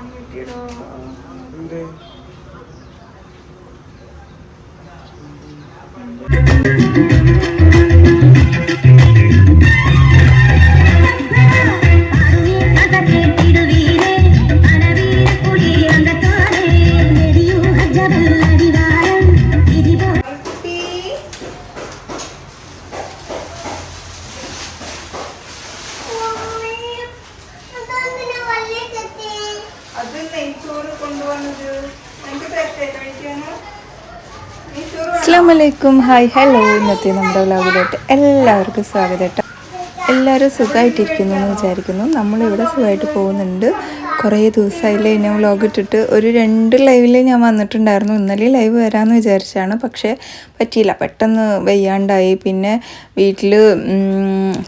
아니리라. 근데 네. അസ്ലാമലൈക്കും hi. Hello ഇന്നത്തെ നമ്മുടെ വ്ലോഗിലോട്ട് എല്ലാവർക്കും സ്വാഗതം കേട്ടോ. എല്ലാവരും സുഖമായിട്ടിരിക്കുന്നു എന്ന് വിചാരിക്കുന്നു. നമ്മളിവിടെ സുഖമായിട്ട് പോകുന്നുണ്ട്. കുറേ ദിവസമായില്ലേ ഞാൻ വ്ലോഗ് ഇട്ടിട്ട്. ഒരു രണ്ട് ലൈവിൽ ഞാൻ വന്നിട്ടുണ്ടായിരുന്നു. ഇന്നലെ ലൈവ് വരാമെന്ന് വിചാരിച്ചാണ് പക്ഷേ പറ്റിയില്ല. പെട്ടെന്ന് വയ്യാണ്ടായി. പിന്നെ വീട്ടിൽ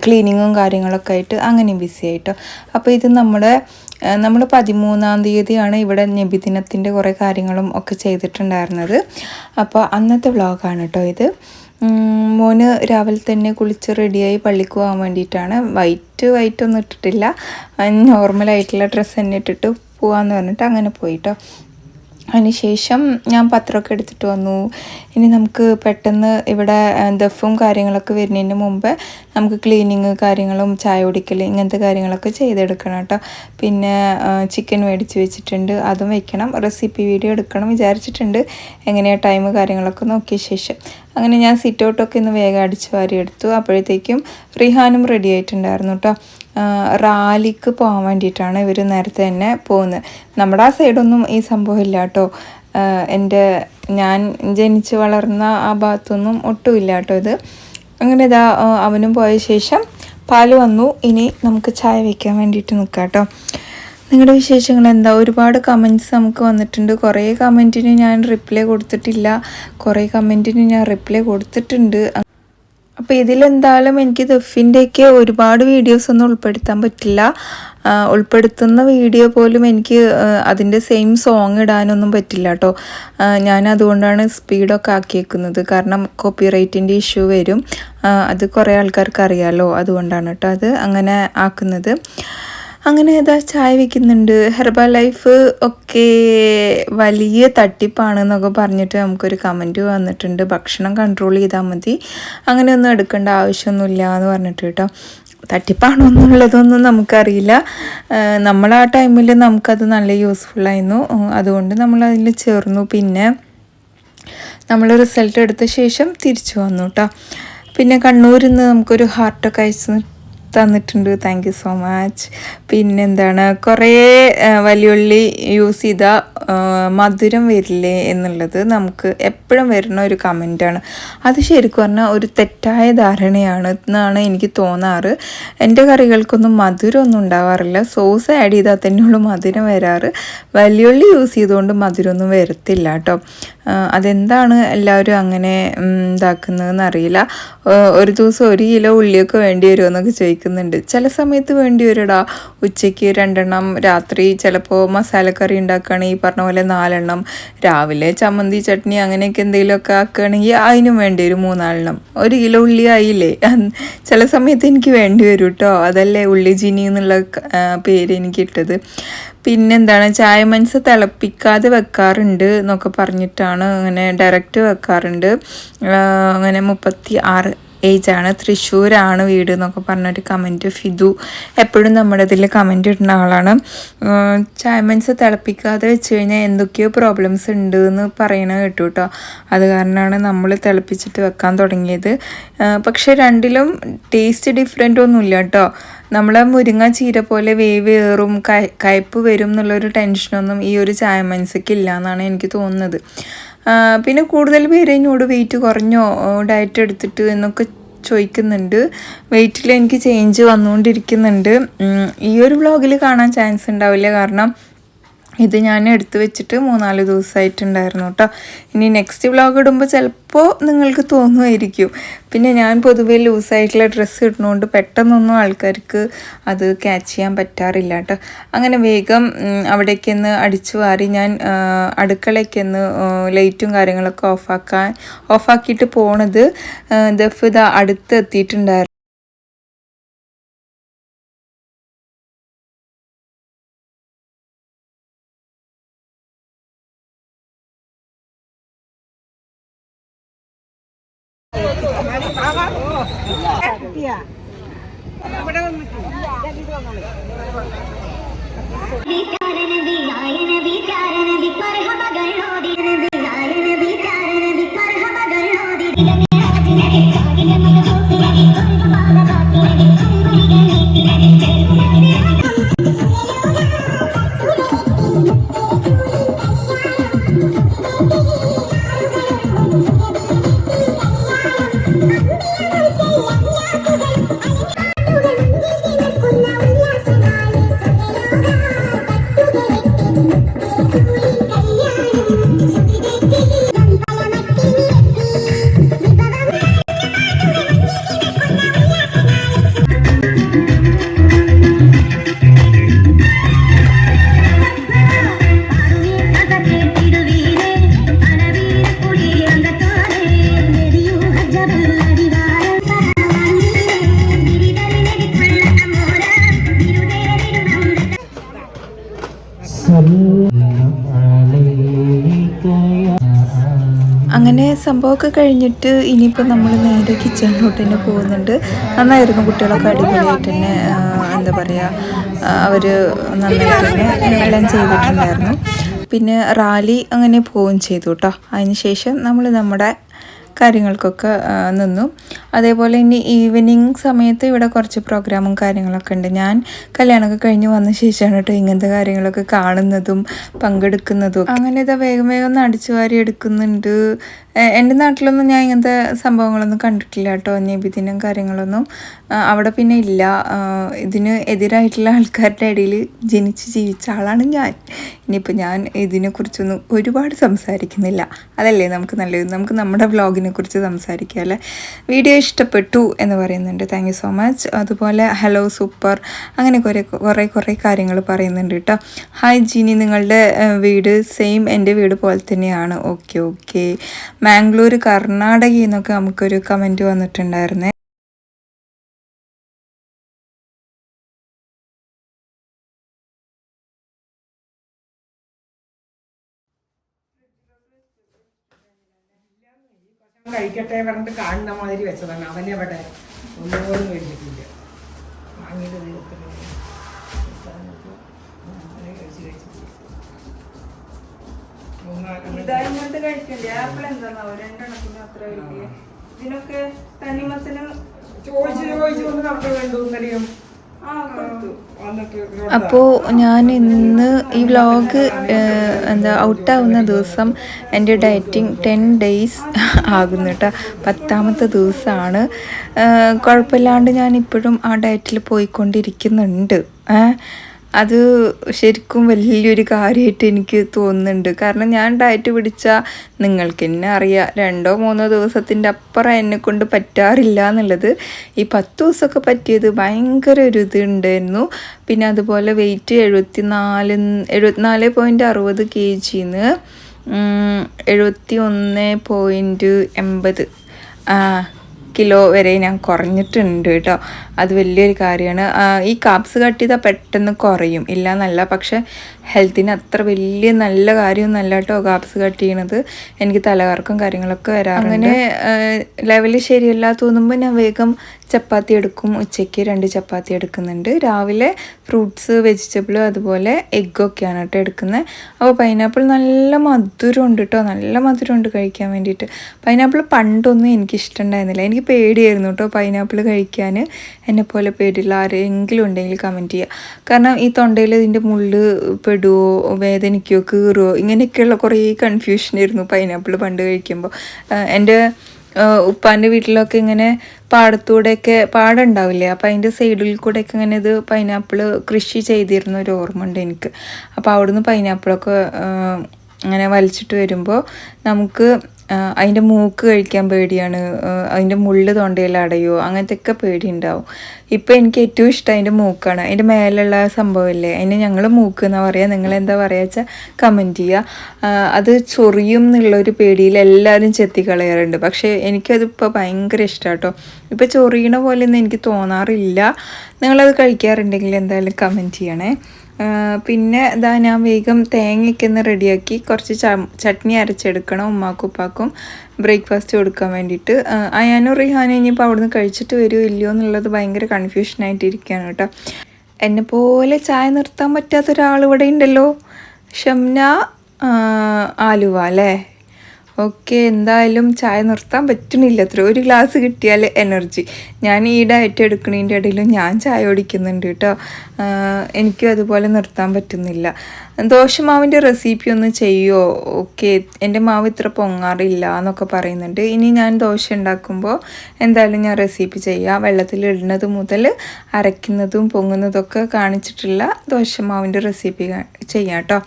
ക്ലീനിങ്ങും കാര്യങ്ങളൊക്കെ ആയിട്ട് അങ്ങനെയും ബിസി ആയിട്ടോ അപ്പോൾ ഇത് നമ്മുടെ നമ്മൾ പതിമൂന്നാം തീയതിയാണ് ഇവിടെ നബിദിനത്തിന്റെ കുറേ കാര്യങ്ങളും ഒക്കെ ചെയ്തിട്ടുണ്ടായിരുന്നത്. അപ്പോൾ അന്നത്തെ വ്ളോഗാണ് കേട്ടോ ഇത്. മോന് രാവിലെ തന്നെ കുളിച്ച് റെഡിയായി പള്ളിക്ക് പോകാൻ വേണ്ടിയിട്ടാണ്. വൈറ്റ് വൈറ്റ് ഒന്നും ഇട്ടിട്ടില്ല നോർമലായിട്ടുള്ള ഡ്രസ്സ് തന്നെ ഇട്ടിട്ട് പോകാമെന്ന് പറഞ്ഞിട്ട് അങ്ങനെ പോയിട്ടോ അതിനുശേഷം ഞാൻ പത്രമൊക്കെ എടുത്തിട്ട് വന്നു. ഇനി നമുക്ക് പെട്ടെന്ന് ഇവിടെ ദഫും കാര്യങ്ങളൊക്കെ വരുന്നതിന് മുമ്പ് നമുക്ക് ക്ലീനിങ് കാര്യങ്ങളും ചായ കുടിക്കൽ ഇങ്ങനത്തെ കാര്യങ്ങളൊക്കെ ചെയ്തെടുക്കണം കേട്ടോ. പിന്നെ ചിക്കൻ മേടിച്ച് വെച്ചിട്ടുണ്ട്. അതും വെക്കണം. റെസിപ്പി വീഡിയോ എടുക്കണം വിചാരിച്ചിട്ടുണ്ട്. എങ്ങനെയാണ് ടൈം കാര്യങ്ങളൊക്കെ നോക്കിയ ശേഷം. അങ്ങനെ ഞാൻ സിറ്റ് ഔട്ടൊക്കെ ഇന്ന് വേഗം അടിച്ച് വാരി എടുത്തു. അപ്പോഴത്തേക്കും റിഹാനും റെഡി ആയിട്ടുണ്ടായിരുന്നു കേട്ടോ. റാലിക്ക് പോകാൻ വേണ്ടിയിട്ടാണ് ഇവർ നേരത്തെ തന്നെ പോകുന്നത് നമ്മുടെ ആ സൈഡൊന്നും ഈ സംഭവം ഇല്ല കേട്ടോ എന്റെ ഞാൻ ജനിച്ച് വളർന്ന ആ ഭാഗത്തൊന്നും ഒട്ടുമില്ല കേട്ടോ ഇത്. അങ്ങനെ ഇതാ അവനും പോയ ശേഷം പാൽ വന്നു. ഇനി നമുക്ക് ചായ വയ്ക്കാൻ വേണ്ടിയിട്ട് നിൽക്കാം കേട്ടോ. നിങ്ങളുടെ വിശേഷങ്ങൾ എന്താ? ഒരുപാട് കമന്റ്സ് നമുക്ക് വന്നിട്ടുണ്ട്. കുറേ കമന്റിന് ഞാൻ റിപ്ലൈ കൊടുത്തിട്ടില്ല. കുറേ കമന്റിന് ഞാൻ റിപ്ലൈ കൊടുത്തിട്ടുണ്ട്. അപ്പോൾ ഇതിലെന്തായാലും എനിക്ക് ദഫിന്റെയൊക്കെ ഒരുപാട് വീഡിയോസ് ഒന്നും ഉൾപ്പെടുത്താൻ പറ്റില്ല. ഉൾപ്പെടുത്തുന്ന വീഡിയോ പോലും എനിക്ക് അതിന്റെ സെയിം സോങ് ഇടാനൊന്നും പറ്റില്ല കേട്ടോ ഞാൻ അതുകൊണ്ടാണ് സ്പീഡൊക്കെ ആക്കിയേക്കുന്നത്. കാരണം കോപ്പിറൈറ്റിന്റെ ഇഷ്യൂ വരും. അത് കുറേ ആൾക്കാർക്ക് അറിയാമല്ലോ അതുകൊണ്ടാണ് കേട്ടോ അത് അങ്ങനെ ആക്കുന്നത്. അങ്ങനെ ഇതാ ചായ വെക്കുന്നുണ്ട്. ഹെർബൽ ലൈഫ് ഒക്കെ വലിയ തട്ടിപ്പാണ് എന്നൊക്കെ പറഞ്ഞിട്ട് നമുക്കൊരു കമന്റ് വന്നിട്ടുണ്ട്. ഭക്ഷണം കൺട്രോൾ ചെയ്താൽ മതി. അങ്ങനെയൊന്നും എടുക്കേണ്ട ആവശ്യമൊന്നുമില്ല എന്ന് പറഞ്ഞിട്ട് കേട്ടോ. തട്ടിപ്പാണോ എന്നുള്ളതൊന്നും നമുക്കറിയില്ല. നമ്മൾ ആ ടൈമിൽ നമുക്കത് നല്ല യൂസ്ഫുള്ളായിരുന്നു അതുകൊണ്ട് നമ്മൾ അതിൽ ചേർന്നു. പിന്നെ നമ്മൾ റിസൾട്ട് എടുത്ത ശേഷം തിരിച്ചു വന്നു കേട്ടോ. പിന്നെ കണ്ണൂരിൽ നിന്ന് നമുക്കൊരു ഹാർട്ടൊക്കെ അയച്ച് തന്നിട്ടുണ്ട്. താങ്ക് യു സോ മച്ച് പിന്നെന്താണ്? കുറേ വലിയുള്ളി യൂസ് ചെയ്ത മധുരം വരില്ലേ എന്നുള്ളത് നമുക്ക് എപ്പോഴും വരുന്ന ഒരു കമന്റാണ് അത് ശരിക്കും പറഞ്ഞാൽ ഒരു തെറ്റായ ധാരണയാണ് എന്നാണ് എനിക്ക് തോന്നാറ്. എന്റെ കറികൾക്കൊന്നും മധുരമൊന്നും ഉണ്ടാവാറില്ല. സോസ് ആഡ് ചെയ്താൽ തന്നെയുള്ളൂ മധുരം വരാറ്. വലിയുള്ളി യൂസ് ചെയ്തുകൊണ്ട് മധുരമൊന്നും വരത്തില്ല കേട്ടോ അതെന്താണ് എല്ലാവരും അങ്ങനെ ഇതാക്കുന്നതെന്ന് അറിയില്ല. ഒരു ദിവസം ഒരു കിലോ ഉള്ളിയൊക്കെ വേണ്ടി വരുമോ എന്നൊക്കെ ചോദിക്കുന്നുണ്ട് ചില സമയത്ത് വേണ്ടി വരുടാ ഉച്ചയ്ക്ക് രണ്ടെണ്ണം രാത്രി ചിലപ്പോൾ മസാലക്കറി ഉണ്ടാക്കുകയാണെങ്കിൽ ഈ പറഞ്ഞ പോലെ നാലെണ്ണം. രാവിലെ ചമ്മന്തി ചട്നി അങ്ങനെയൊക്കെ എന്തെങ്കിലുമൊക്കെ ആക്കുകയാണെങ്കിൽ അതിനും വേണ്ടി വരും മൂന്നാലെണ്ണം. ഒരു കിലോ ഉള്ളി ആയില്ലേ? ചില സമയത്ത് എനിക്ക് വേണ്ടി വരും കേട്ടോ അതല്ലേ ഉള്ളി ജിനി എന്നുള്ള പേര് എനിക്ക് ഇട്ടത് പിന്നെന്താണ്? ചായ മനസ്സ് തിളപ്പിക്കാതെ വെക്കാറുണ്ട് എന്നൊക്കെ പറഞ്ഞിട്ടാണ് അങ്ങനെ ഡയറക്റ്റ് വെക്കാറുണ്ട്. അങ്ങനെ മുപ്പത്തി ആറ് ഏജാണ്. തൃശ്ശൂരാണ് വീട് എന്നൊക്കെ പറഞ്ഞൊരു കമന്റ് ഫിദു എപ്പോഴും നമ്മുടെ ഇതിൽ കമന്റ് ഇടുന്ന ആളാണ്. ചായ്മൻസ് തിളപ്പിക്കാതെ വെച്ച് കഴിഞ്ഞാൽ എന്തൊക്കെയോ പ്രോബ്ലംസ് ഉണ്ട് എന്ന് പറയണ കേട്ടു കേട്ടോ അത് കാരണമാണ് നമ്മൾ തിളപ്പിച്ചിട്ട് വെക്കാൻ തുടങ്ങിയത്. പക്ഷേ രണ്ടിലും ടേസ്റ്റ് ഡിഫറെന്റ് ഒന്നുമില്ല കേട്ടോ നമ്മളെ മുരിങ്ങ ചീര പോലെ വേവ് ഏറും കയ കയ്പ്പ് വരും എന്നുള്ളൊരു ടെൻഷനൊന്നും ഈ ഒരു ചായ മനസ്സിക്കില്ല എന്നാണ് എനിക്ക് തോന്നുന്നത്. പിന്നെ കൂടുതൽ പേര് എന്നോട് വെയിറ്റ് കുറഞ്ഞോ ഡയറ്റ് എടുത്തിട്ട് എന്നൊക്കെ ചോദിക്കുന്നുണ്ട്. വെയിറ്റിൽ എനിക്ക് ചേഞ്ച് വന്നുകൊണ്ടിരിക്കുന്നുണ്ട്. ഈ ഒരു വ്ളോഗിൽ കാണാൻ ചാൻസ് ഉണ്ടാവില്ല. കാരണം ഇത് ഞാൻ എടുത്തു വെച്ചിട്ട് മൂന്നാൽ ദിവസമായിട്ടുണ്ടായിരുന്നു കേട്ടോ. ഇനി നെക്സ്റ്റ് വ്ളോഗ് ഇടുമ്പോൾ ചിലപ്പോൾ നിങ്ങൾക്ക് തോന്നുമായിരിക്കും. പിന്നെ ഞാൻ പൊതുവേ ലൂസായിട്ടുള്ള ഡ്രസ്സ് ഇടുന്നതുകൊണ്ട് പെട്ടെന്നൊന്നും ആൾക്കാർക്ക് അത് ക്യാച്ച് ചെയ്യാൻ പറ്റാറില്ല കേട്ടോ. അങ്ങനെ വേഗം അവിടേക്കൊന്ന് അടിച്ചു വാരി ഞാൻ അടുക്കളയ്ക്കൊന്ന് ലൈറ്റും കാര്യങ്ങളൊക്കെ ഓഫാക്കാൻ ഓഫാക്കിയിട്ട് പോണത് ദഫ് ഇതാ അടുത്ത് എത്തിയിട്ടുണ്ടായിരുന്നു വിചാരണ വിനായന സംഭവമൊക്കെ കഴിഞ്ഞിട്ട് ഇനിയിപ്പോൾ നമ്മൾ നേരെ കിച്ചണിലോട്ട് തന്നെ പോകുന്നുണ്ട്. നന്നായിരുന്നു കുട്ടികളൊക്കെ അടിപൊളിയായിട്ട് തന്നെ എന്താ പറയുക അവർ നന്നായിട്ട് തന്നെ എല്ലാം ചെയ്തിട്ടുണ്ടായിരുന്നു. പിന്നെ റാലി അങ്ങനെ പോവുകയും ചെയ്തു കേട്ടോ അതിന് ശേഷം നമ്മൾ നമ്മുടെ കാര്യങ്ങൾക്കൊക്കെ നിന്നു. അതേപോലെ ഇനി ഈവനിങ് സമയത്ത് ഇവിടെ കുറച്ച് പ്രോഗ്രാമും കാര്യങ്ങളൊക്കെ ഉണ്ട്. ഞാൻ കല്യാണമൊക്കെ കഴിഞ്ഞ് വന്ന ശേഷമാണ് കേട്ടോ ഇങ്ങനത്തെ കാര്യങ്ങളൊക്കെ കാണുന്നതും പങ്കെടുക്കുന്നതും അങ്ങനെ ഇതാ വേഗം വേഗം അടിച്ചു വാരി എടുക്കുന്നുണ്ട്. എന്റെ നാട്ടിലൊന്നും ഞാൻ ഇങ്ങനത്തെ സംഭവങ്ങളൊന്നും കണ്ടിട്ടില്ല കേട്ടോ. നബിദിനം കാര്യങ്ങളൊന്നും. അവിടെ പിന്നെ ഇല്ല. ഇതിന് എതിരായിട്ടുള്ള ആൾക്കാരുടെ ഇടയിൽ ജനിച്ച് ജീവിച്ച ആളാണ് ഞാൻ. ഇനിയിപ്പോൾ ഞാൻ ഇതിനെക്കുറിച്ചൊന്നും ഒരുപാട് സംസാരിക്കുന്നില്ല. അതല്ലേ നമുക്ക് നല്ലത്? നമുക്ക് നമ്മുടെ വ്ളോഗിനെ കുറിച്ച് സംസാരിക്കാം അല്ലേ? വീഡിയോ ഇഷ്ടപ്പെട്ടു എന്ന് പറയുന്നുണ്ട്. താങ്ക് സോ മച്ച് അതുപോലെ ഹലോ സൂപ്പർ അങ്ങനെ കുറേ കുറേ കുറേ കാര്യങ്ങൾ പറയുന്നുണ്ട് കേട്ടോ. ഹായ് ജീനി. നിങ്ങളുടെ വീട് സെയിം എന്റെ വീട് പോലെ തന്നെയാണ്. ഓക്കെ ഓക്കെ മാംഗ്ലൂർ കർണാടകയിൽ നിന്നൊക്കെ നമുക്കൊരു കമന്റ് വന്നിട്ടുണ്ടായിരുന്നേ. കഴിക്കട്ടെ പറഞ്ഞിട്ട് കാണുന്ന മാതിരി വെച്ചതാണ്. അവനെവിടെ ഒന്നുപോലും കഴിച്ചിട്ടില്ല വാങ്ങിയത് ദൈവത്തിന് ഇതായിട്ട് കഴിക്കണ്ടേ? ആപ്പിൾ എന്താണാവോ രണ്ടെണ്ണത്തിന് അത്ര വലിയ. ഇതിനൊക്കെ തണ്ണിമത്തന് ചോദിച്ചു ചോദിച്ചു വന്ന് നമുക്ക് വേണ്ടു എന്നറിയും അപ്പോൾ ഞാൻ ഇന്ന് ഈ വ്ലോഗ് എന്താ ഔട്ടാവുന്ന ദിവസം എന്റെ ഡയറ്റിംഗ് ടെൻ ഡേയ്സ് ആകുന്നു കേട്ടോ. പത്താമത്തെ ദിവസമാണ്. കുഴപ്പമില്ലാണ്ട് ഞാൻ ഇപ്പോഴും ആ ഡയറ്റിൽ പോയിക്കൊണ്ടിരിക്കുന്നുണ്ട്. ഏ, അത് ശരിക്കും വലിയൊരു കാര്യമായിട്ട് എനിക്ക് തോന്നുന്നുണ്ട്. കാരണം ഞാൻ ഡയറ്റ് പിടിച്ചാൽ നിങ്ങൾക്ക് എന്നെ അറിയാം. രണ്ടോ മൂന്നോ ദിവസത്തിന്റെ അപ്പുറം എന്നെ കൊണ്ട് പറ്റാറില്ല എന്നുള്ളത്. ഈ പത്ത് ദിവസമൊക്കെ പറ്റിയത് ഭയങ്കര ഒരു ഇത് ഉണ്ടായിരുന്നു പിന്നെ അതുപോലെ വെയിറ്റ് എഴുപത്തി നാല് എഴുപത്തിനാല് പോയിന്റ് അറുപത് കെ ജിന്ന് എഴുപത്തി ഒന്ന് പോയിന്റ് എൺപത് കിലോ വരെ ഞാൻ കുറഞ്ഞിട്ടുണ്ട് കേട്ടോ. അത് വലിയൊരു കാര്യമാണ്. ഈ കാപ്സ് കട്ട് ചെയ്താൽ പെട്ടെന്ന് കുറയും. ഇല്ല എന്നല്ല പക്ഷെ ഹെൽത്തിന് അത്ര വലിയ നല്ല കാര്യമൊന്നുമല്ല കേട്ടോ കാപ്സ് കട്ട് ചെയ്യണത്. എനിക്ക് തലകറക്കം കാര്യങ്ങളൊക്കെ വരാറുണ്ട്. അങ്ങനെ ലെവൽ ശരിയല്ല തോന്നുമ്പോൾ ഞാൻ വേഗം ചപ്പാത്തി എടുക്കും. ഉച്ചയ്ക്ക് രണ്ട് ചപ്പാത്തി എടുക്കുന്നുണ്ട്. രാവിലെ ഫ്രൂട്ട്സ് വെജിറ്റബിൾ അതുപോലെ എഗ്ഗൊക്കെയാണ് കേട്ടോ എടുക്കുന്നത് അപ്പോൾ പൈനാപ്പിൾ നല്ല മധുരമുണ്ട് കേട്ടോ. നല്ല മധുരമുണ്ട് കഴിക്കാൻ വേണ്ടിയിട്ട്. പൈനാപ്പിൾ പണ്ടൊന്നും എനിക്ക് ഇഷ്ടമുണ്ടായിരുന്നില്ല എനിക്ക് പേടിയായിരുന്നു കേട്ടോ പൈനാപ്പിൾ കഴിക്കാൻ എന്നെപ്പോലെ പേടിയുള്ള ആരെങ്കിലും ഉണ്ടെങ്കിൽ കമന്റ് ചെയ്യുക. കാരണം ഈ തൊണ്ടയിൽ ഇതിന്റെ മുള്ള് പെടുവോ വേദനിക്കോ കീറുവോ ഇങ്ങനെയൊക്കെയുള്ള കുറേ കൺഫ്യൂഷൻ ആയിരുന്നു പൈനാപ്പിൾ പണ്ട് കഴിക്കുമ്പോൾ എന്റെ ഉപ്പാന്റെ വീട്ടിലൊക്കെ ഇങ്ങനെ പാടത്തൂടെയൊക്കെ പാടുണ്ടാവില്ലേ? അപ്പോൾ അതിന്റെ സൈഡിൽ കൂടെയൊക്കെ ഇങ്ങനെ ഇത് പൈനാപ്പിൾ കൃഷി ചെയ്തിരുന്ന ഒരു ഓർമ്മ ഉണ്ട് എനിക്ക്. അപ്പോൾ അവിടുന്ന് പൈനാപ്പിളൊക്കെ ഇങ്ങനെ വലിച്ചിട്ട് വരുമ്പോൾ നമുക്ക് അതിന്റെ മൂക്ക് കഴിക്കാൻ പേടിയാണ്. അതിന്റെ മുള്ള് തൊണ്ടയിൽ അടയോ അങ്ങനത്തെയൊക്കെ പേടി ഉണ്ടാവും ഇപ്പോൾ എനിക്ക് ഏറ്റവും ഇഷ്ടം അതിന്റെ മൂക്കാണ്. അതിന്റെ മേലുള്ള സംഭവമില്ലേ? അതിന് ഞങ്ങൾ മൂക്ക് എന്നാ പറയുക നിങ്ങൾ എന്താ പറയുക വെച്ചാൽ കമന്റ് ചെയ്യുക അത് ചൊറിയും എന്നുള്ളൊരു പേടിയിൽ എല്ലാവരും ചെത്തിക്കളയാറുണ്ട്. പക്ഷേ എനിക്കതിപ്പോൾ ഭയങ്കര ഇഷ്ടമാണ് കേട്ടോ. ഇപ്പോൾ ചൊറിയണ പോലെയൊന്നും എനിക്ക് തോന്നാറില്ല. നിങ്ങളത് കഴിക്കാറുണ്ടെങ്കിൽ എന്തായാലും കമന്റ് ചെയ്യണേ. പിന്നെ ഇതാ ഞാൻ വേഗം തേങ്ങയൊക്കെ ഒന്ന് റെഡിയാക്കി കുറച്ച് ചട്നി അരച്ചെടുക്കണം ഉമ്മാക്കും ഉപ്പാക്കും ബ്രേക്ക്ഫാസ്റ്റ് കൊടുക്കാൻ വേണ്ടിയിട്ട്. അയാനും റിഹാനും ഇനിയിപ്പോൾ അവിടുന്ന് കഴിച്ചിട്ട് വരുമോ ഇല്ലയോ എന്നുള്ളത് ഭയങ്കര കൺഫ്യൂഷനായിട്ടിരിക്കുകയാണ് കേട്ടോ. എന്നെ പോലെ ചായ നിർത്താൻ പറ്റാത്ത ഉണ്ടല്ലോ. ഷംന ആലുവ അല്ലേ? ഓക്കെ എന്തായാലും ചായ നിർത്താൻ പറ്റണില്ല അത്ര ഒരു ഗ്ലാസ് കിട്ടിയാൽ എനർജി. ഞാൻ ഈ ഡയറ്റ് എടുക്കുന്നതിന്റെ ഇടയിൽ ഞാൻ ചായ ഓടിക്കുന്നുണ്ട് കേട്ടോ. എനിക്കും അതുപോലെ നിർത്താൻ പറ്റുന്നില്ല. ദോശമാവിന്റെ റെസിപ്പി ഒന്ന് ചെയ്യുമോ ഓക്കെ എന്റെ മാവ് ഇത്ര പൊങ്ങാറില്ല എന്നൊക്കെ പറയുന്നുണ്ട്. ഇനി ഞാൻ ദോശ ഉണ്ടാക്കുമ്പോൾ എന്തായാലും ഞാൻ റെസിപ്പി ചെയ്യാം. വെള്ളത്തിൽ ഇടുന്നത് മുതൽ അരയ്ക്കുന്നതും പൊങ്ങുന്നതൊക്കെ കാണിച്ചിട്ടുള്ള ദോശമാവിന്റെ റെസിപ്പി ചെയ്യാം കേട്ടോ.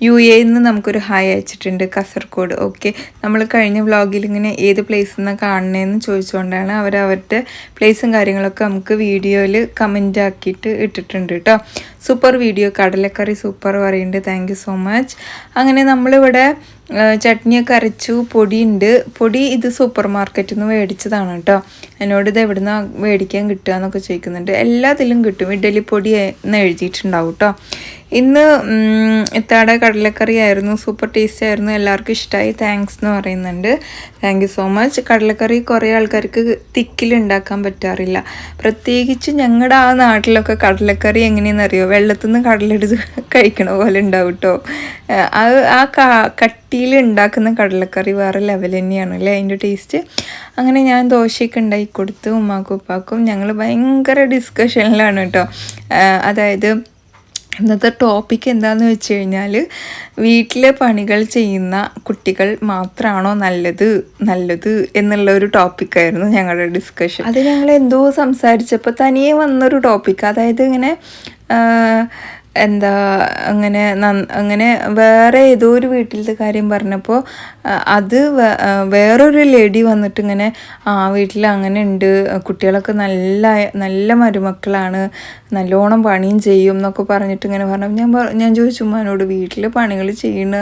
യു എയിൽ നിന്ന് നമുക്കൊരു ഹായ് അയച്ചിട്ടുണ്ട് കാസർഗോഡ്. ഓക്കെ നമ്മൾ കഴിഞ്ഞ വ്ളോഗിൽ ഇങ്ങനെ ഏത് പ്ലേസിൽ നിന്നാണ് കാണണേന്ന് ചോദിച്ചുകൊണ്ടാണ് അവർ അവരുടെ പ്ലേസും കാര്യങ്ങളൊക്കെ നമുക്ക് വീഡിയോയിൽ കമന്റ് ആക്കിയിട്ട് ഇട്ടിട്ടുണ്ട് കേട്ടോ സൂപ്പർ വീഡിയോ കടലക്കറി സൂപ്പർ പറയുന്നുണ്ട് താങ്ക് സോ മച്ച് അങ്ങനെ നമ്മളിവിടെ ചട്നിയൊക്കെ അരച്ചു പൊടിയുണ്ട്. പൊടി ഇത് സൂപ്പർ മാർക്കറ്റിൽ നിന്ന് മേടിച്ചതാണ് കേട്ടോ എന്നോട് ഇത് എവിടെ നിന്നാണ് മേടിക്കാൻ കിട്ടുക എന്നൊക്കെ ചോദിക്കുന്നുണ്ട്. എല്ലാത്തിലും കിട്ടും. ഇഡലി പൊടി എന്ന് എഴുതിയിട്ടുണ്ടാവും കേട്ടോ ഇന്ന് ഇത്താടെ കടലക്കറി ആയിരുന്നു സൂപ്പർ ടേസ്റ്റ് ആയിരുന്നു. എല്ലാവർക്കും ഇഷ്ടമായി താങ്ക്സ് എന്ന് പറയുന്നുണ്ട്. താങ്ക് യു സോ മച്ച് കടലക്കറി കുറേ ആൾക്കാർക്ക് തിക്കിൽ ഉണ്ടാക്കാൻ പറ്റാറില്ല. പ്രത്യേകിച്ച് ഞങ്ങളുടെ ആ നാട്ടിലൊക്കെ കടലക്കറി എങ്ങനെയെന്ന് അറിയോ വെള്ളത്തിൽ നിന്ന് കടലെടുത്ത് കഴിക്കണ പോലെ ഉണ്ടാവും കേട്ടോ അത് ആ കട്ടിയിൽ ഉണ്ടാക്കുന്ന കടലക്കറി വേറെ ലെവൽ തന്നെയാണ് അല്ലേ അതിന്റെ ടേസ്റ്റ് അങ്ങനെ ഞാൻ ദോശയൊക്കെ ഉണ്ടാക്കി കൊടുത്ത് ഉമ്മാക്കും ഉപ്പാക്കും ഞങ്ങൾ ഭയങ്കര ഡിസ്കഷനിലാണ് കേട്ടോ അതായത് ഇന്നത്തെ ടോപ്പിക് എന്താന്ന് വെച്ച് കഴിഞ്ഞാൽ വീട്ടിലെ പണികൾ ചെയ്യുന്ന കുട്ടികൾ മാത്രമാണോ നല്ലത് നല്ലത് എന്നുള്ള ഒരു ടോപ്പിക്കായിരുന്നു ഞങ്ങളുടെ ഡിസ്കഷൻ അത് ഞങ്ങൾ എന്തോ സംസാരിച്ചപ്പോൾ തനിയെ വന്നൊരു ടോപ്പിക് അതായത് ഇങ്ങനെ എന്താ അങ്ങനെ അങ്ങനെ വേറെ ഏതോ ഒരു വീട്ടിലത്തെ കാര്യം പറഞ്ഞപ്പോൾ അത് വേറൊരു ലേഡി വന്നിട്ട് ഇങ്ങനെ ആ വീട്ടിൽ അങ്ങനെ ഉണ്ട് കുട്ടികളൊക്കെ നല്ല നല്ല മരുമക്കളാണ്. നല്ലോണം പണിയും ചെയ്യും എന്നൊക്കെ പറഞ്ഞിട്ട് ഇങ്ങനെ പറഞ്ഞു. ഞാൻ ഞാൻ ചോദിച്ചു ഉമ്മാനോട് വീട്ടിൽ പണികൾ ചെയ്യുന്ന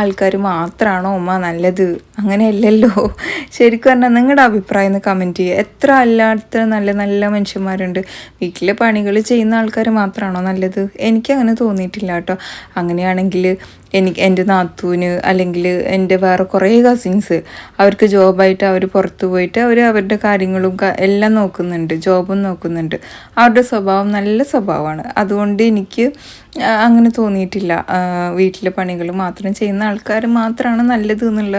ആൾക്കാർ മാത്രമാണോ ഉമ്മ നല്ലത്? അങ്ങനെയല്ലല്ലോ. ശരിക്കും പറഞ്ഞാൽ നിങ്ങളുടെ അഭിപ്രായം ഒന്ന് കമന്റ് ചെയ്യുക എത്ര അല്ലാത്ത നല്ല നല്ല മനുഷ്യന്മാരുണ്ട്. വീട്ടിലെ പണികൾ ചെയ്യുന്ന ആൾക്കാർ മാത്രമാണോ നല്ലത്? എനിക്കങ്ങനെ തോന്നിയിട്ടില്ല കേട്ടോ. അങ്ങനെയാണെങ്കിൽ എനിക്ക് എന്റെ നാത്തൂന് അല്ലെങ്കിൽ എന്റെ വേറെ കുറേ കസിൻസ് അവർക്ക് ജോബായിട്ട് അവർ പുറത്ത് പോയിട്ട് അവർ അവരുടെ കാര്യങ്ങളും എല്ലാം നോക്കുന്നുണ്ട്. ജോബും നോക്കുന്നുണ്ട്. അവരുടെ സ്വഭാവം നല്ല സ്വഭാവമാണ്. അതുകൊണ്ട് എനിക്ക് അങ്ങനെ തോന്നിയിട്ടില്ല. വീട്ടിലെ പണികൾ മാത്രം ചെയ്യുന്ന ആൾക്കാർ മാത്രമാണ് നല്ലത് എന്നുള്ള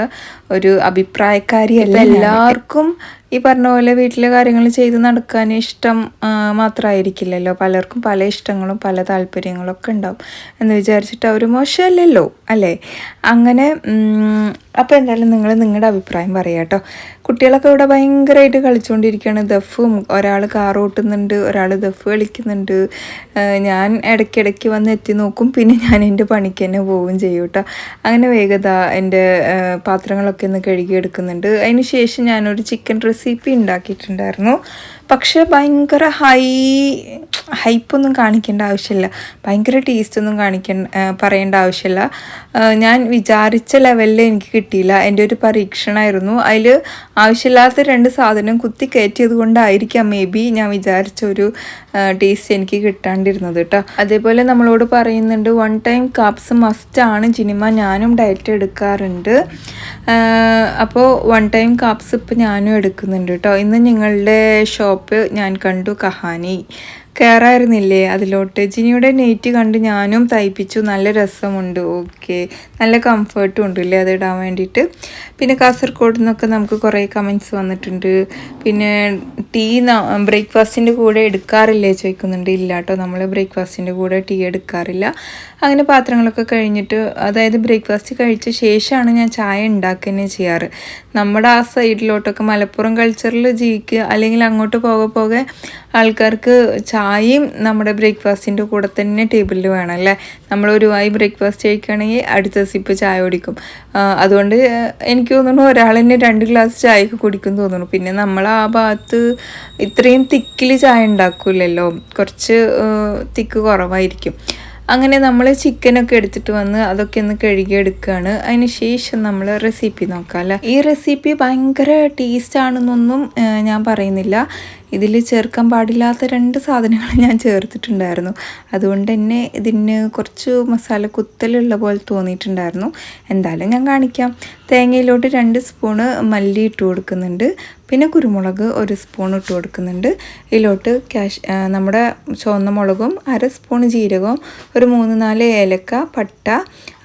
ഒരു അഭിപ്രായക്കാരിയല്ല എല്ലാവർക്കും ഈ പറഞ്ഞ പോലെ വീട്ടിലെ കാര്യങ്ങൾ ചെയ്ത് നടക്കാൻ ഇഷ്ടം മാത്രമായിരിക്കില്ലല്ലോ പലർക്കും പല ഇഷ്ടങ്ങളും പല താല്പര്യങ്ങളും ഒക്കെ ഉണ്ടാവും എന്ന് വിചാരിച്ചിട്ട് അവർ മോശമല്ലല്ലോ അല്ലേ? അങ്ങനെ അപ്പോൾ എന്തായാലും നിങ്ങൾ നിങ്ങളുടെ അഭിപ്രായം പറയാം കേട്ടോ. കുട്ടികളൊക്കെ ഇവിടെ ഭയങ്കരമായിട്ട് കളിച്ചുകൊണ്ടിരിക്കുകയാണ് ദഫും ഒരാൾ കാർ ഓട്ടുന്നുണ്ട് ഒരാൾ ദഫ് കളിക്കുന്നുണ്ട്. ഞാൻ ഇടയ്ക്കിടയ്ക്ക് വന്ന് എത്തി നോക്കും പിന്നെ ഞാൻ എന്റെ പണിക്ക് തന്നെ പോവുകയും ചെയ്യും കേട്ടോ. അങ്ങനെ വേഗത എന്റെ പാത്രങ്ങളൊക്കെ ഒന്ന് കഴുകിയെടുക്കുന്നുണ്ട്. അതിന് ശേഷം ഞാനൊരു ചിക്കൻ റെസിപ്പി ഉണ്ടാക്കിയിട്ടുണ്ടായിരുന്നു. പക്ഷേ ഭയങ്കര ഹൈ ഹൈപ്പൊന്നും കാണിക്കേണ്ട ആവശ്യമില്ല. ഭയങ്കര ടേസ്റ്റ് ഒന്നും കാണിക്കേണ്ട പറയേണ്ട ആവശ്യമില്ല. ഞാൻ വിചാരിച്ച ലെവലിൽ എനിക്ക് കിട്ടിയില്ല. എന്റെ ഒരു പരീക്ഷണമായിരുന്നു അതിൽ ആവശ്യമില്ലാത്ത രണ്ട് സാധനം കുത്തി കയറ്റിയത് കൊണ്ടായിരിക്കാം മേ ബി ഞാൻ വിചാരിച്ച ഒരു ടേസ്റ്റ് എനിക്ക് കിട്ടാണ്ടിരുന്നത് കേട്ടോ അതേപോലെ നമ്മളോട് പറയുന്നുണ്ട് വൺ ടൈം കാപ്സ് മസ്റ്റാണ് ജിനിമ ഞാനും ഡയറ്റ് എടുക്കാറുണ്ട്. അപ്പോൾ വൺ ടൈം കാപ്സ് ഇപ്പോൾ ഞാനും എടുക്കുന്നുണ്ട് കേട്ടോ ഇന്ന് നിങ്ങളുടെ ഷോപ്പ് ഞാൻ കണ്ടു കഹാനി. കയറായിരുന്നില്ലേ അതിലോട്ട്. ജിനിയുടെ നെയ്റ്റ് കണ്ട് ഞാനും തയ്പ്പിച്ചു. നല്ല രസമുണ്ട്. ഓക്കെ. നല്ല കംഫർട്ടും ഉണ്ട് അല്ലേ അത് ഇടാൻ വേണ്ടിയിട്ട്. പിന്നെ കാസർഗോഡ് നിന്നൊക്കെ നമുക്ക് കുറേ കമന്റ്സ് വന്നിട്ടുണ്ട്. പിന്നെ ടീ ബ്രേക്ക്ഫാസ്റ്റിന്റെ കൂടെ എടുക്കാറില്ലേ ചോദിക്കുന്നുണ്ട്. ഇല്ല കേട്ടോ. നമ്മൾ ബ്രേക്ക്ഫാസ്റ്റിന്റെ കൂടെ ടീ എടുക്കാറില്ല. അങ്ങനെ പാത്രങ്ങളൊക്കെ കഴിഞ്ഞിട്ട് അതായത് ബ്രേക്ക്ഫാസ്റ്റ് കഴിച്ച ശേഷമാണ് ഞാൻ ചായ ഉണ്ടാക്കുക ചെയ്യാറ്. നമ്മുടെ ആ സൈഡിലോട്ടൊക്കെ മലപ്പുറം കൾച്ചറിൽ ജീവിക്കുക അല്ലെങ്കിൽ അങ്ങോട്ട് പോകെ പോകെ ആൾക്കാർക്ക് ചായയും നമ്മുടെ ബ്രേക്ക്ഫാസ്റ്റിന്റെ കൂടെ തന്നെ ടേബിളിൽ വേണം അല്ലേ? നമ്മളൊരു വായി ബ്രേക്ക്ഫാസ്റ്റ് കഴിക്കുകയാണെങ്കിൽ അടുത്ത സിപ്പ് ചായ കുടിക്കും. അതുകൊണ്ട് എനിക്ക് തോന്നുന്നു ഒരാൾ തന്നെ രണ്ട് ഗ്ലാസ് ചായയൊക്കെ കുടിക്കും തോന്നുന്നു. പിന്നെ നമ്മൾ ആ ഭാഗത്ത് ഇത്രയും തിക്കിൽ ചായ ഉണ്ടാക്കില്ലല്ലോ കുറച്ച് തിക്ക് കുറവായിരിക്കും. അങ്ങനെ നമ്മൾ ചിക്കനൊക്കെ എടുത്തിട്ട് വന്ന് അതൊക്കെ ഒന്ന് കഴുകിയെടുക്കുകയാണ് അതിന് ശേഷം നമ്മൾ റെസിപ്പി നോക്കാം അല്ലേ? ഈ റെസിപ്പി ഭയങ്കര ടേസ്റ്റ് ആണെന്നൊന്നും ഞാൻ പറയുന്നില്ല. ഇതിൽ ചേർക്കാൻ പാടില്ലാത്ത രണ്ട് സാധനങ്ങൾ ഞാൻ ചേർത്തിട്ടുണ്ടായിരുന്നു. അതുകൊണ്ട് തന്നെ ഇതിന് കുറച്ച് മസാല കുത്തലുള്ള പോലെ തോന്നിയിട്ടുണ്ടായിരുന്നു. എന്തായാലും ഞാൻ കാണിക്കാം. തേങ്ങയിലോട്ട് രണ്ട് സ്പൂണ് മല്ലി ഇട്ട് കൊടുക്കുന്നുണ്ട്. പിന്നെ കുരുമുളക് ഒരു സ്പൂൺ ഇട്ട് കൊടുക്കുന്നുണ്ട്. ഇതിലോട്ട് കാഷ് നമ്മുടെ ചുവന്ന മുളകും അര സ്പൂൺ ജീരകവും ഒരു മൂന്ന് നാല് ഏലക്ക പട്ട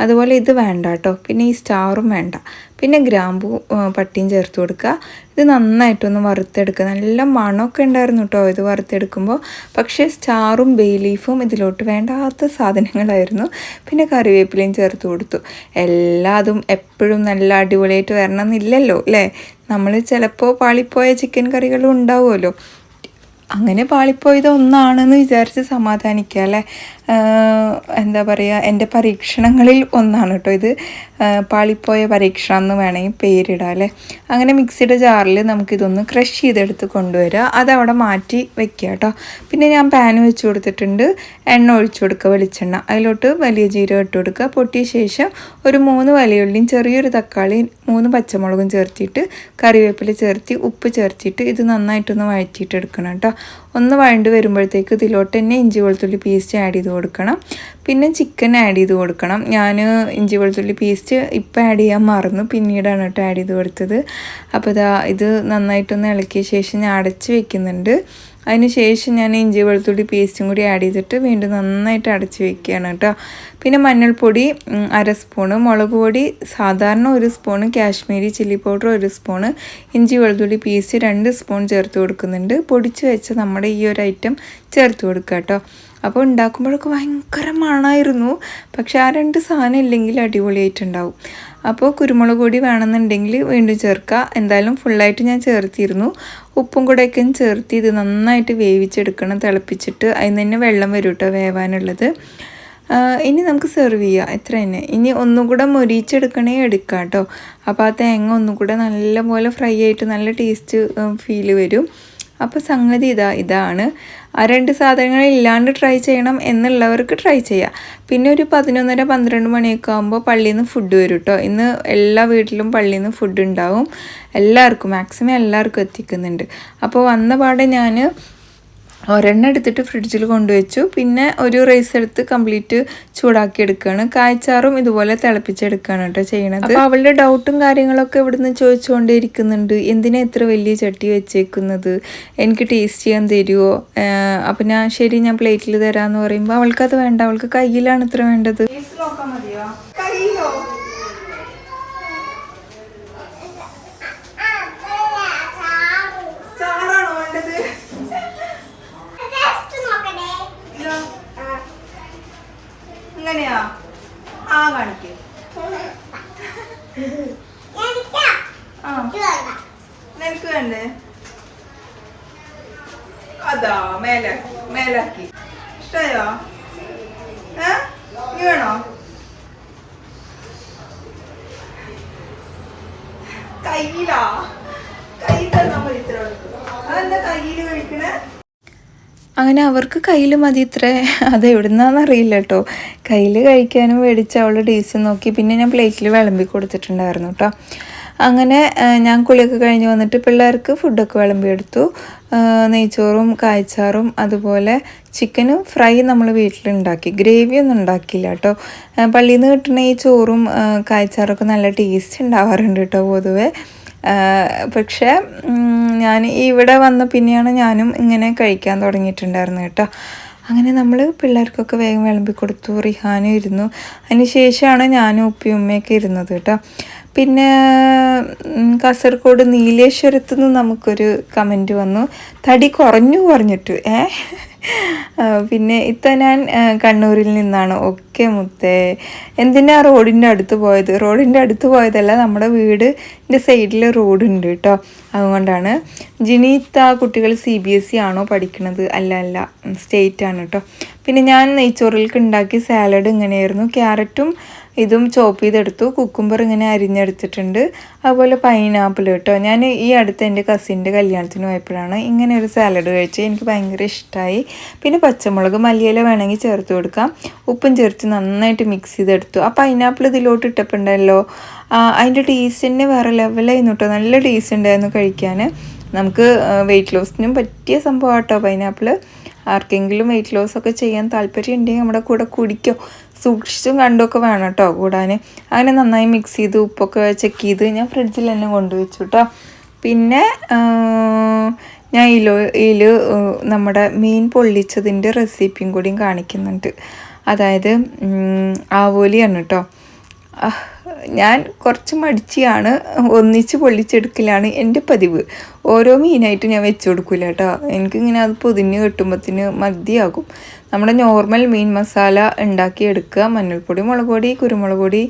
അതുപോലെ ഇത് വേണ്ട കേട്ടോ. പിന്നെ ഈ സ്റ്റാറും വേണ്ട. പിന്നെ ഗ്രാമ്പു പട്ടിയും ചേർത്ത് കൊടുക്കുക. ഇത് നന്നായിട്ടൊന്ന് വറുത്തെടുക്കുക. നല്ല മണമൊക്കെ ഉണ്ടായിരുന്നു കേട്ടോ ഇത് വറുത്തെടുക്കുമ്പോൾ. പക്ഷേ സ്റ്റാറും ബേ ലീഫും ഇതിലോട്ട് വേണ്ടാത്ത സാധനങ്ങളായിരുന്നു. പിന്നെ കറിവേപ്പിലയും ചേർത്ത് കൊടുത്തു. എല്ലാതും എപ്പോഴും നല്ല അടിപൊളിയായിട്ട് വരണം എന്നില്ലല്ലോ അല്ലേ? നമ്മൾ ചിലപ്പോൾ പാളിപ്പോയ ചിക്കൻ കറികളും ഉണ്ടാവുമല്ലോ. അങ്ങനെ പാളിപ്പോയത് ഒന്നാണെന്ന് വിചാരിച്ച് സമാധാനിക്കുക അല്ലേ? എന്താ പറയുക എന്റെ പരീക്ഷണങ്ങളിൽ ഒന്നാണ് കേട്ടോ ഇത്. പാളിപ്പോയ പരീക്ഷണം എന്ന് വേണമെങ്കിൽ പേരിടാം അല്ലേ? അങ്ങനെ മിക്സിയുടെ ജാറിൽ നമുക്കിതൊന്ന് ക്രഷ് ചെയ്തെടുത്ത് കൊണ്ടുവരിക അതവിടെ മാറ്റി വെക്കുക കേട്ടോ പിന്നെ ഞാൻ പാൻ വെച്ച് കൊടുത്തിട്ടുണ്ട്. എണ്ണ ഒഴിച്ചു കൊടുക്കുക വെളിച്ചെണ്ണ. അതിലോട്ട് വലിയ ജീരകം ഇട്ട് കൊടുക്കുക പൊട്ടിയ ശേഷം ഒരു മൂന്ന് വലിയുള്ളിയും ചെറിയൊരു തക്കാളി മൂന്ന് പച്ചമുളകും ചേർത്തിട്ട് കറിവേപ്പില ചേർത്തി ഉപ്പ് ചേർത്തിട്ട് ഇത് നന്നായിട്ടൊന്ന് വഴറ്റിയിട്ട് എടുക്കണം കേട്ടോ ഒന്ന് വഴണ്ട് വരുമ്പോഴത്തേക്ക് ഇതിലോട്ട് തന്നെ ഇഞ്ചി വെളുത്തുള്ളി പേസ്റ്റ് ആഡ് ചെയ്ത് കൊടുക്കണം. പിന്നെ ചിക്കൻ ആഡ് ചെയ്ത് കൊടുക്കണം. ഞാൻ ഇഞ്ചി വെളുത്തുള്ളി പേസ്റ്റ് ഇപ്പം ആഡ് ചെയ്യാൻ മറന്നു. പിന്നീടാണ് കേട്ടോ ആഡ് ചെയ്ത് കൊടുത്തത്. അപ്പോൾ ഇതാ നന്നായിട്ടൊന്ന് ഇളക്കിയ ശേഷം ഞാൻ അടച്ച് വെക്കുന്നുണ്ട്. അതിന് ശേഷം ഞാൻ ഇഞ്ചി വെളുത്തുള്ളി പേസ്റ്റും കൂടി ആഡ് ചെയ്തിട്ട് വീണ്ടും നന്നായിട്ട് അടച്ച് വെക്കുകയാണ് കേട്ടോ. പിന്നെ മഞ്ഞൾപ്പൊടി അര സ്പൂണ് മുളക് പൊടി സാധാരണ ഒരു സ്പൂണ് കാശ്മീരി ചില്ലി പൗഡർ ഒരു സ്പൂണ് ഇഞ്ചി വെളുത്തുള്ളി പേസ്റ്റ് രണ്ട് സ്പൂൺ ചേർത്ത് കൊടുക്കുന്നുണ്ട്. പൊടിച്ച് വെച്ച നമ്മുടെ ഈ ഒരു ഐറ്റം ചേർത്ത് കൊടുക്കുക കേട്ടോ. അപ്പോൾ ഉണ്ടാക്കുമ്പോഴൊക്കെ ഭയങ്കര മണമായിരുന്നു പക്ഷെ ആ രണ്ട് സാധനം ഇല്ലെങ്കിൽ അടിപൊളിയായിട്ടുണ്ടാവും. അപ്പോൾ കുരുമുളക് പൊടി വേണമെന്നുണ്ടെങ്കിൽ വീണ്ടും ചേർക്കുക. എന്തായാലും ഫുള്ളായിട്ട് ഞാൻ ചേർത്തിരുന്നു. ഉപ്പും കൂടെയൊക്കെ ചേർത്ത് ഇത് നന്നായിട്ട് വേവിച്ചെടുക്കണം തിളപ്പിച്ചിട്ട്. അതിന് തന്നെ വെള്ളം വരും കേട്ടോ വേവാനുള്ളത്. ഇനി നമുക്ക് സെർവ് ചെയ്യാം. എത്ര തന്നെ. ഇനി ഒന്നും കൂടെ മൊരിച്ചെടുക്കണേ എടുക്കാം കേട്ടോ. അപ്പോൾ ആ തേങ്ങ ഒന്നും കൂടെ നല്ലപോലെ ഫ്രൈ ആയിട്ട് നല്ല ടേസ്റ്റ് ഫീൽ വരും. അപ്പോൾ സംഗതി ഇതാ ഇതാണ്. ആ രണ്ട് സാധനങ്ങൾ ഇല്ലാണ്ട് ട്രൈ ചെയ്യണം എന്നുള്ളവർക്ക് ട്രൈ ചെയ്യാം. പിന്നെ ഒരു പതിനൊന്നര പന്ത്രണ്ട് മണിയൊക്കെ ആകുമ്പോൾ പള്ളിയിൽ നിന്ന് ഫുഡ് വരും കേട്ടോ ഇന്ന് എല്ലാ വീട്ടിലും പള്ളിയിൽ നിന്ന് ഫുഡ് ഉണ്ടാവും. എല്ലാവർക്കും മാക്സിമം എല്ലാവർക്കും എത്തിക്കുന്നുണ്ട്. അപ്പോൾ വന്ന പാടെ ഞാൻ ഒരെണ്ണം എടുത്തിട്ട് ഫ്രിഡ്ജിൽ കൊണ്ടുവച്ചു. പിന്നെ ഒരു റൈസ് എടുത്ത് കംപ്ലീറ്റ് ചൂടാക്കി എടുക്കുകയാണ് കായ്ച്ചാറും ഇതുപോലെ തിളപ്പിച്ചെടുക്കുകയാണ് കേട്ടോ ചെയ്യണത്. അപ്പോൾ അവളുടെ ഡൗട്ടും കാര്യങ്ങളൊക്കെ ഇവിടുന്ന് ചോദിച്ചുകൊണ്ടേയിരിക്കുന്നുണ്ട് എന്തിനാ ഇത്ര വലിയ ചട്ടി വെച്ചേക്കുന്നത്? എനിക്ക് ടേസ്റ്റ് ചെയ്യാൻ തരുമോ അപ്പം ഞാൻ ശരി ഞാൻ പ്ലേറ്റിൽ തരാമെന്ന് പറയുമ്പോൾ അവൾക്കത് വേണ്ട. അവൾക്ക് കയ്യിലാണ് ഇത്ര വേണ്ടത്. കയ്യിലോ ചാറാണോ വേണ്ടത് ഇല്ല. ഇങ്ങനെയാ ആ കാണിക്ക്. ആ നിനക്ക് വേണ്ടേ? അതാ മേലെ മേലാക്കി. ഇഷ്ടയോ? ഏ? നീ വേണോ? കയ്യിലാ. കൈ തന്നെ നമ്മൾ ഇത്ര അതെന്താ കയ്യിൽ കഴിക്കണേ? അങ്ങനെ അവർക്ക് കയ്യിൽ മതി ഇത്ര. അത് എവിടുന്നാന്ന് അറിയില്ല കേട്ടോ കയ്യിൽ കഴിക്കാനും മേടിച്ച് അവളുടെ ടേസ്റ്റ് നോക്കി. പിന്നെ ഞാൻ പ്ലേറ്റിൽ വിളമ്പി കൊടുത്തിട്ടുണ്ടായിരുന്നു കേട്ടോ അങ്ങനെ ഞാൻ കുളിയൊക്കെ കഴിഞ്ഞ് വന്നിട്ട് പിള്ളേർക്ക് ഫുഡൊക്കെ വിളമ്പിയെടുത്തു നെയ്ച്ചോറും കായ്ച്ചാറും അതുപോലെ ചിക്കനും ഫ്രൈ നമ്മൾ വീട്ടിലുണ്ടാക്കി. ഗ്രേവി ഒന്നും ഉണ്ടാക്കിയില്ല കേട്ടോ പള്ളിയിൽ നിന്ന് കിട്ടുന്ന ഈ ചോറും കായ്ച്ചാറൊക്കെ നല്ല ടേസ്റ്റ് ഉണ്ടാവാറുണ്ട് കേട്ടോ പൊതുവേ. പക്ഷേ ഞാൻ ഇവിടെ വന്ന പിന്നെയാണ് ഞാനും ഇങ്ങനെ കഴിക്കാൻ തുടങ്ങിയിട്ടുണ്ടായിരുന്നു കേട്ടോ. അങ്ങനെ നമ്മൾ പിള്ളേർക്കൊക്കെ വേഗം വിളമ്പി കൊടുത്തു റിഹാനും ഇരുന്നു. അതിന് ശേഷമാണ് ഞാനും ഉപ്പയും ഉമ്മയൊക്കെ ഇരുന്നത് കേട്ടോ. പിന്നെ കാസർഗോഡ് നീലേശ്വരത്തു നിന്ന് നമുക്കൊരു കമന്റ് വന്നു. തടി കുറഞ്ഞു പറഞ്ഞിട്ട് ഏ? ആ, പിന്നെ ഇത്ത ഞാൻ കണ്ണൂരിൽ നിന്നാണ്. ഒക്കെ മുത്തേ എന്തിനാ റോഡിന്റെ അടുത്ത് പോയത്? റോഡിന്റെ അടുത്ത് പോയതല്ല നമ്മുടെ വീടിന്റെ സൈഡിൽ റോഡുണ്ട് കേട്ടോ അതുകൊണ്ടാണ്. ജിനീത്ത കുട്ടികൾ സി ബി എസ് സി ആണോ പഠിക്കണത്? അല്ല അല്ല. സ്റ്റേറ്റ് ആണ് കേട്ടോ പിന്നെ ഞാൻ നെയ്ച്ചോറിലേക്ക് ഉണ്ടാക്കിയ സാലഡ് ഇങ്ങനെയായിരുന്നു. ക്യാരറ്റും ഇതും ചോപ്പ് ചെയ്തെടുത്തു. കുക്കുംബർ ഇങ്ങനെ അരിഞ്ഞെടുത്തിട്ടുണ്ട്. അതുപോലെ പൈനാപ്പിൾ കേട്ടോ. ഞാൻ ഈ അടുത്ത് എന്റെ കസിന്റെ കല്യാണത്തിന് പോയപ്പോഴാണ് ഇങ്ങനെ ഒരു സാലഡ് കഴിച്ചത്. എനിക്ക് ഭയങ്കര ഇഷ്ടമായി പിന്നെ പച്ചമുളക് മല്ലിയില വേണമെങ്കിൽ ചേർത്ത് കൊടുക്കാം. ഉപ്പും ചേർത്ത് നന്നായിട്ട് മിക്സ് ചെയ്തെടുത്തു. ആ പൈനാപ്പിൾ ഇതിലോട്ട് ഇട്ടപ്പോണ്ടല്ലോ അതിന്റെ ടേസ്റ്റ് തന്നെ വേറെ ലെവലായിരുന്നു കേട്ടോ. നല്ല ടേസ്റ്റ് ഉണ്ടായിരുന്നു കഴിക്കാൻ. നമുക്ക് വെയിറ്റ് ലോസിനും പറ്റിയ സംഭവം കേട്ടോ പൈനാപ്പിൾ ആർക്കെങ്കിലും വെയിറ്റ് ലോസ് ഒക്കെ ചെയ്യാൻ താല്പര്യം ഉണ്ടെങ്കിൽ നമ്മുടെ കൂടെ കുടിക്കോ. സൂക്ഷിച്ചും കണ്ടുമൊക്കെ വേണം കേട്ടോ കൂടാൻ. അങ്ങനെ നന്നായി മിക്സ് ചെയ്ത് ഉപ്പൊക്കെ ചെക്ക് ചെയ്ത് ഞാൻ ഫ്രിഡ്ജിൽ തന്നെ കൊണ്ടുവച്ചു കേട്ടോ. പിന്നെ ഞാൻ ഇലോയിൽ നമ്മുടെ മീൻ പൊള്ളിച്ചതിന്റെ റെസിപ്പിയും കൂടിയും കാണിക്കുന്നുണ്ട്. അതായത് ആവോലിയാണ് കേട്ടോ. ഞാൻ കുറച്ച് മടിച്ചിയാണ് ഒന്നിച്ച് പൊള്ളിച്ചെടുക്കലാണ് എന്റെ പതിവ്. ഓരോ മീനായിട്ട് ഞാൻ വെച്ച് കൊടുക്കില്ല കേട്ടോ. എനിക്കിങ്ങനെ അത് പൊതിഞ്ഞ് കെട്ടുമ്പോഴത്തേന് മതിയാകും. നമ്മുടെ നോർമൽ മീൻ മസാല ഉണ്ടാക്കി എടുക്കുക മഞ്ഞൾപ്പൊടി മുളക് പൊടി കുരുമുളക് പൊടി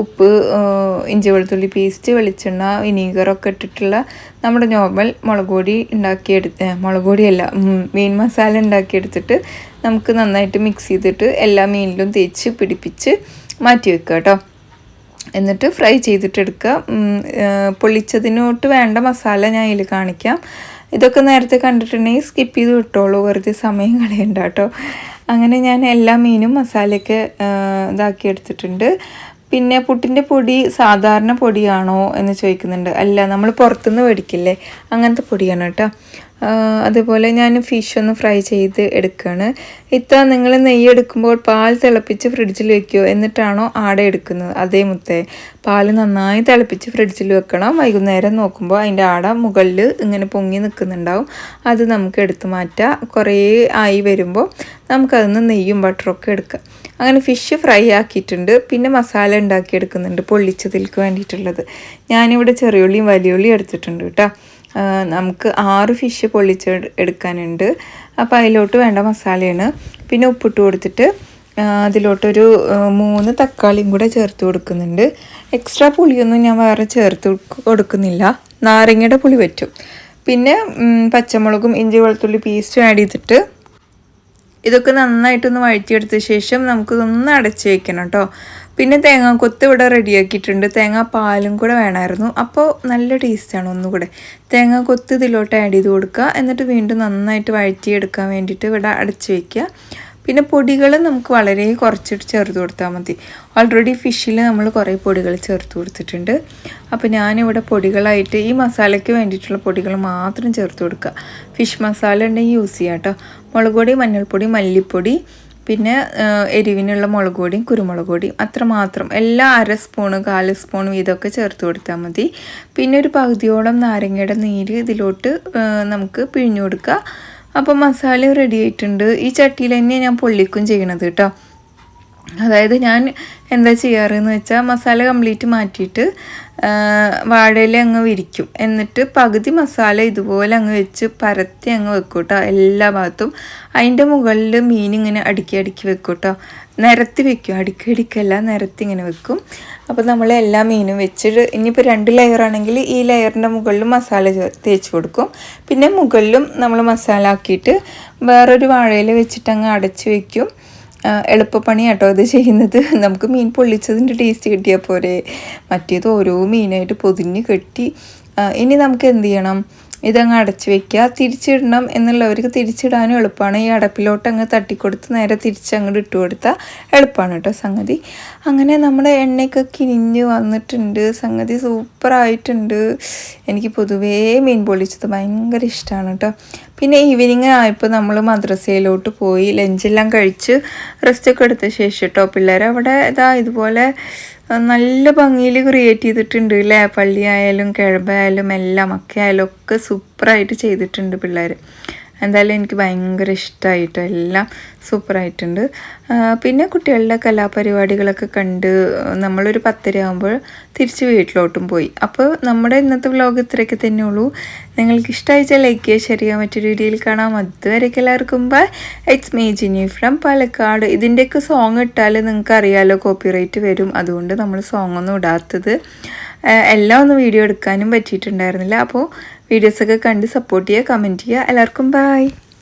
ഉപ്പ് ഇഞ്ചി വെളുത്തുള്ളി പേസ്റ്റ് വെളിച്ചെണ്ണ വിനീഗറൊക്കെ ഇട്ടിട്ടുള്ള നമ്മുടെ നോർമൽ മുളക് പൊടി ഉണ്ടാക്കിയെടുത്ത് മുളക് പൊടിയല്ല മീൻ മസാല ഉണ്ടാക്കിയെടുത്തിട്ട് നമുക്ക് നന്നായിട്ട് മിക്സ് ചെയ്തിട്ട് എല്ലാ മീനിലും തേച്ച് പിടിപ്പിച്ച് മാറ്റി വെക്കുക കേട്ടോ എന്നിട്ട് ഫ്രൈ ചെയ്തിട്ടെടുക്കുക. പൊള്ളിച്ചതിനോട്ട് വേണ്ട മസാല ഞാൻ ഇതിൽ കാണിക്കാം. ഇതൊക്കെ നേരത്തെ കണ്ടിട്ടുണ്ടെങ്കിൽ സ്കിപ്പ് ചെയ്ത് വിട്ടോളൂ. വെറുതെ സമയം കളയണ്ട കേട്ടോ. അങ്ങനെ ഞാൻ എല്ലാ മീനും മസാലയൊക്കെ ഇതാക്കി എടുത്തിട്ടുണ്ട്. പിന്നെ പുട്ടിന്റെ പൊടി സാധാരണ പൊടിയാണോ എന്ന് ചോദിക്കുന്നുണ്ട്. അല്ല നമ്മൾ പുറത്തുനിന്ന് മേടിക്കില്ലേ? അങ്ങനത്തെ പൊടിയാണ് കേട്ടോ. അതുപോലെ ഞാൻ ഫിഷ് ഒന്ന് ഫ്രൈ ചെയ്ത് എടുക്കുകയാണ് ഇത്ത നിങ്ങൾ നെയ്യ് എടുക്കുമ്പോൾ പാൽ തിളപ്പിച്ച് ഫ്രിഡ്ജിൽ വെക്കുമോ എന്നിട്ടാണോ ആട എടുക്കുന്നത്? അതേ മുത്തേ. പാൽ നന്നായി തിളപ്പിച്ച് ഫ്രിഡ്ജിൽ വെക്കണം. വൈകുന്നേരം നോക്കുമ്പോൾ അതിന്റെ ആട മുകളിൽ ഇങ്ങനെ പൊങ്ങി നിൽക്കുന്നുണ്ടാവും. അത് നമുക്ക് എടുത്ത് മാറ്റാം. കുറേ ആയി വരുമ്പോൾ നമുക്കതിന്ന് നെയ്യും ബട്ടറും ഒക്കെ എടുക്കാം. അങ്ങനെ ഫിഷ് ഫ്രൈ ആക്കിയിട്ടുണ്ട്. പിന്നെ മസാല ഉണ്ടാക്കി എടുക്കുന്നുണ്ട് പൊള്ളിച്ചതിൽക്ക് വേണ്ടിയിട്ടുള്ളത്. ഞാനിവിടെ ചെറിയുള്ളിയും വലിയുള്ളിയും എടുത്തിട്ടുണ്ട് കേട്ടോ. നമുക്ക് ആറ് ഫിഷ് പൊള്ളിച്ച് എടുക്കാനുണ്ട്. അപ്പോൾ അതിലോട്ട് വേണ്ട മസാലയാണ്. പിന്നെ ഉപ്പിട്ട് കൊടുത്തിട്ട് അതിലോട്ടൊരു മൂന്ന് തക്കാളിയും കൂടെ ചേർത്ത് കൊടുക്കുന്നുണ്ട്. എക്സ്ട്രാ പുളിയൊന്നും ഞാൻ വേറെ ചേർത്ത് കൊടുക്കുന്നില്ല. നാരങ്ങയുടെ പുളി പറ്റും. പിന്നെ പച്ചമുളകും ഇഞ്ചി വെളുത്തുള്ളി പേസ്റ്റും ആഡ് ചെയ്തിട്ട് ഇതൊക്കെ നന്നായിട്ടൊന്ന് വഴറ്റിയെടുത്ത ശേഷം നമുക്കിതൊന്ന് അടച്ച് വെക്കണം കേട്ടോ പിന്നെ തേങ്ങ കൊത്ത് ഇവിടെ റെഡിയാക്കിയിട്ടുണ്ട്. തേങ്ങാ പാലും കൂടെ വേണമായിരുന്നു. അപ്പോൾ നല്ല ടേസ്റ്റാണ് ഒന്നുകൂടെ. തേങ്ങ കൊത്ത് ഇതിലോട്ട് ആഡ് ചെയ്ത് കൊടുക്കുക. എന്നിട്ട് വീണ്ടും നന്നായിട്ട് വഴറ്റിയെടുക്കാൻ വേണ്ടിയിട്ട് ഇവിടെ അടച്ച് വയ്ക്കുക പിന്നെ പൊടികൾ നമുക്ക് വളരെ കുറച്ചിട്ട് ചേർത്ത് കൊടുത്താൽ മതി. ഓൾറെഡി ഫിഷിൽ നമ്മൾ കുറേ പൊടികൾ ചേർത്ത് കൊടുത്തിട്ടുണ്ട്. അപ്പോൾ ഞാനിവിടെ പൊടികളായിട്ട് ഈ മസാലയ്ക്ക് വേണ്ടിയിട്ടുള്ള പൊടികൾ മാത്രം ചേർത്ത് കൊടുക്കുക. ഫിഷ് മസാല ഉണ്ടെങ്കിൽ യൂസ് ചെയ്യാം കേട്ടോ. മുളക് പൊടി മഞ്ഞൾപ്പൊടി മല്ലിപ്പൊടി പിന്നെ എരിവിനുള്ള മുളക് പൊടിയും കുരുമുളക് പൊടിയും അത്ര മാത്രം. എല്ലാ അര സ്പൂണ് കാൽ സ്പൂൺ വീതമൊക്കെ ചേർത്ത് കൊടുത്താൽ മതി. പിന്നെ ഒരു പകുതിയോളം നാരങ്ങയുടെ നീര് ഇതിലോട്ട് നമുക്ക് പിഴിഞ്ഞു കൊടുക്കുക അപ്പോൾ മസാല റെഡി ആയിട്ടുണ്ട്. ഈ ചട്ടിയിൽ തന്നെ ഞാൻ പൊള്ളിക്കും ചെയ്യണത് കേട്ടോ. അതായത് ഞാൻ എന്താ ചെയ്യാറെന്ന് വെച്ചാൽ മസാല കംപ്ലീറ്റ് മാറ്റിയിട്ട് വാഴയില അങ്ങ് വിരിക്കും. എന്നിട്ട് പകുതി മസാല ഇതുപോലെ അങ്ങ് വെച്ച് പരത്തി അങ്ങ് വെക്കൂട്ടോ കേട്ടോ എല്ലാ ഭാഗത്തും. അതിന്റെ മുകളിൽ മീൻ ഇങ്ങനെ അടുക്കി അടുക്കി വെക്കൂട്ടോ. കേട്ടോ നിരത്തി വെക്കും. അടുക്കി അടുക്കല്ല നിരത്തി ഇങ്ങനെ വെക്കും. അപ്പോൾ നമ്മൾ എല്ലാ മീനും വെച്ചിട്ട് ഇനിയിപ്പോൾ രണ്ട് ലെയർ ആണെങ്കിൽ ഈ ലെയറിന്റെ മുകളിലും മസാല തേച്ച് കൊടുക്കും. പിന്നെ മുകളിലും നമ്മൾ മസാല ആക്കിയിട്ട് വേറൊരു വാഴയില വെച്ചിട്ട് അങ്ങ് അടച്ച് വെക്കും. എളുപ്പപ്പണി കേട്ടോ ഇത് ചെയ്യുന്നത്. നമുക്ക് മീൻ പൊള്ളിച്ചതിന്റെ ടേസ്റ്റ് കിട്ടിയാൽ പോരെ. മറ്റേത് ഓരോ മീനായിട്ട് പൊതിഞ്ഞ് കെട്ടി ഇനി നമുക്ക് എന്ത് ചെയ്യണം? ഇതങ്ങ് അടച്ച് വെക്കുക തിരിച്ചിടണം എന്നുള്ളവർക്ക് തിരിച്ചിടാനും എളുപ്പമാണ് ഈ അടപ്പിലോട്ട് അങ്ങ് തട്ടിക്കൊടുത്ത് നേരെ തിരിച്ച് അങ്ങോട്ട് ഇട്ട് കൊടുത്താൽ എളുപ്പമാണ് കേട്ടോ സംഗതി. അങ്ങനെ നമ്മുടെ എണ്ണയൊക്കെ കിനിഞ്ഞ് വന്നിട്ടുണ്ട്. സംഗതി സൂപ്പറായിട്ടുണ്ട്. എനിക്ക് പൊതുവേ മീൻ പൊള്ളിച്ചത് ഭയങ്കര ഇഷ്ടമാണ് കേട്ടോ പിന്നെ ഈവനിങ് ആയപ്പോൾ നമ്മൾ മദ്രസയിലോട്ട് പോയി ലഞ്ചെല്ലാം കഴിച്ച് റെസ്റ്റൊക്കെ എടുത്ത ശേഷം കേട്ടോ പിള്ളേർ അവിടെ ഇതാ ഇതുപോലെ നല്ല ഭംഗിയിൽ ക്രിയേറ്റ് ചെയ്തിട്ടുണ്ട്. അല്ലേ പള്ളിയായാലും കിഴബായാലും എല്ലാം ഒക്കെ ആയാലും ഒക്കെ സൂപ്പറായിട്ട് ചെയ്തിട്ടുണ്ട് പിള്ളേർ എന്തായാലും എനിക്ക് ഭയങ്കര ഇഷ്ടമായിട്ടോ എല്ലാം സൂപ്പറായിട്ടുണ്ട്. പിന്നെ കുട്ടികളുടെ കലാപരിപാടികളൊക്കെ കണ്ട് നമ്മളൊരു പത്തര ആകുമ്പോൾ തിരിച്ച് വീട്ടിലോട്ടും പോയി. അപ്പോൾ നമ്മുടെ ഇന്നത്തെ വ്ലോഗ് ഇത്രയൊക്കെ തന്നെ ഉള്ളൂ നിങ്ങൾക്ക് ഇഷ്ടമായിച്ചാൽ ലൈക്ക് ചെയ്യുക ഷെയർ ചെയ്യാൻ മറ്റൊരു വീഡിയോയിൽ കാണാം. അതുവരെയൊക്കെ എല്ലാവർക്കും bye it's me Jini from Palakkad. ഇതിന്റെയൊക്കെ സോങ് ഇട്ടാൽ നിങ്ങൾക്ക് അറിയാലോ കോപ്പിറൈറ്റ് വരും. അതുകൊണ്ട് നമ്മൾ സോങ് ഒന്നും ഇടാത്തത്. എല്ലാം ഒന്ന് വീഡിയോ എടുക്കാനും പറ്റിയിട്ടുണ്ടായിരുന്നില്ല. അപ്പോൾ വീഡിയോസൊക്കെ കണ്ട് സപ്പോർട്ട് ചെയ്യുക കമന്റ് ചെയ്യുക. എല്ലാവർക്കും ബൈ